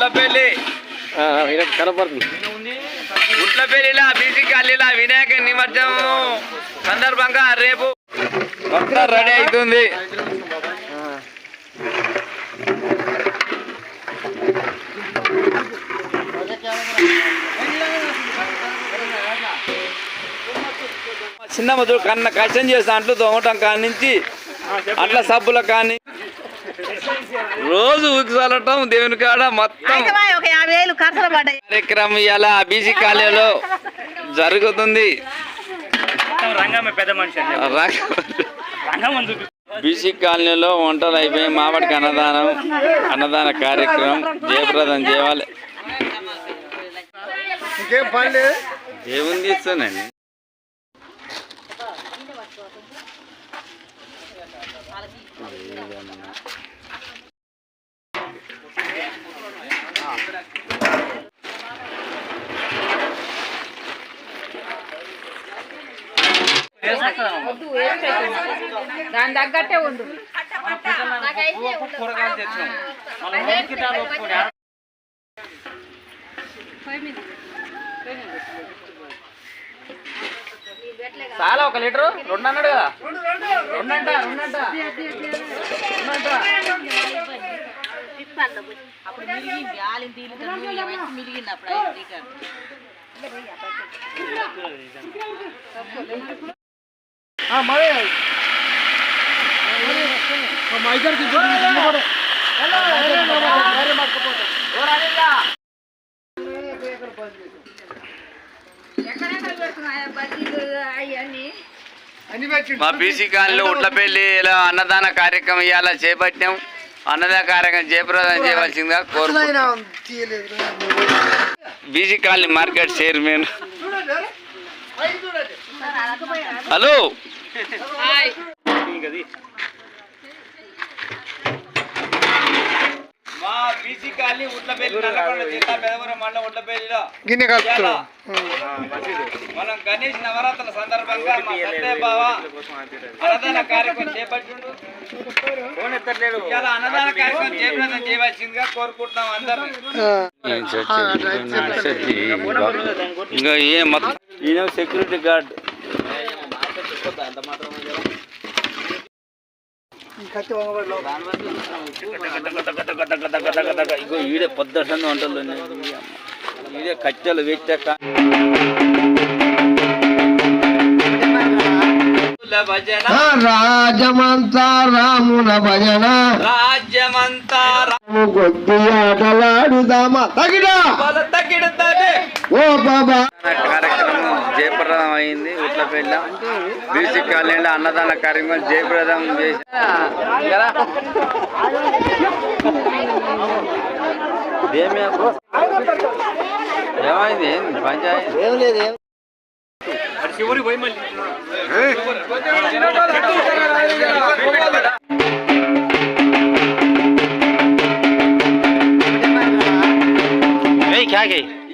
ఉట్లపల్లి కనపడుతుంది. ఉట్లపల్లిలా బీసీ కాలనీలా వినాయక నిమజ్జనం సందర్భంగా రేపు మొత్తం రెడీ అవుతుంది. చిన్న మొదలు కన్న కష్టం చేస్తా అంట్లు తోమటం కాని నుంచి అట్ల సబ్బుల కానీ రోజు ఉకిసలటం దేవుని కాడ మొత్తం కార్యక్రమం ఇలా బీసీ కాలేజీలో జరుగుతుంది. రంగమే పెద్ద మనిషి అండి. రంగం అని చూపి బీసీ కాలనీలో వంటలు అయిపోయి మావాడికి అన్నదానం అన్నదాన కార్యక్రమం జయప్రదం చేయాలి. ఇంకేం పని లేదు. దేవుని తీస్తానండి దాని తగ్గట్టే ఉండు కూరగాయలు తెచ్చినాం మళ్ళీ మూడు కిటాలు ఒప్పుకొని చాలా ఒక లీటరు రెండు అన్నాడు కదా రెండంట రెండంట అప్పుడు మిరిగింది మా బీసీ కాలనీలో ఉట్లపల్లిలో అన్నదాన కార్యక్రమం ఇవాళ చేపట్టాం అన్నదాన కార్యక్రమం జయప్రదం చేయవలసిందిగా కోరుకుంటున్నాం. BC colony market chairman. Hello. BC colony Utlapalli Nalgonda జిల్లా పెదవరం మండలం ఉట్లపల్లిలో గిన్నె కలుపుతున్నాం మనం గణేష్ నవరాత్రుల సందర్భంగా మా సత్య బావ అన్నదాన కార్యక్రమం చేపట్టిండు. ఇవాళ అన్నదాన కార్యక్రమం చేపట్టడం చేయవలసిందిగా కోరుకుంటున్నాం అందరూ ఇంకా ఏ మొత్తం ఈయన సెక్యూరిటీ గార్డ్ వంగబడిలో ఇగో ఈడే పొద్దున్న వంటలు ఈడే కట్టెలు పెట్టాక రాజమంతా రాముల భజన. రాజ్యమంతా కొద్ది ఆటలాడుదామా? తగిడా? బల తగిడుతానే ఓ బాబా. జయప్రదం అయింది ఉట్లపల్లి బీసీ కాలనీలో అన్నదాన కార్యక్రమం జయప్రదం చేసి ఏమైంది? పంచాయతీ ఏం లేదు చివరికి పోయి మళ్ళీ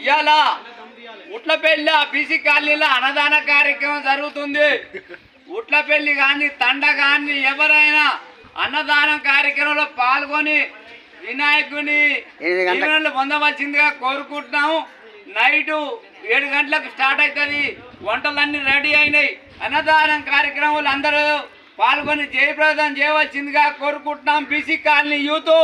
ఇవాళ ఉట్లపల్లి బీసీ కాలనీలో అన్నదాన కార్యక్రమం జరుగుతుంది. ఉట్లపల్లి కానీ తండ కానీ ఎవరైనా అన్నదానం కార్యక్రమంలో పాల్గొని వినాయకుని దీవెనలు పొందవలసిందిగా కోరుకుంటున్నాము నైటు ఏడు గంటలకు స్టార్ట్ అవుతుంది. వంటలన్నీ రెడీ అయినాయి. అన్నదానం కార్యక్రమాలు అందరూ పాల్గొని జయప్రదం చేయవలసిందిగా కోరుకుంటున్నాం. BC colony youth.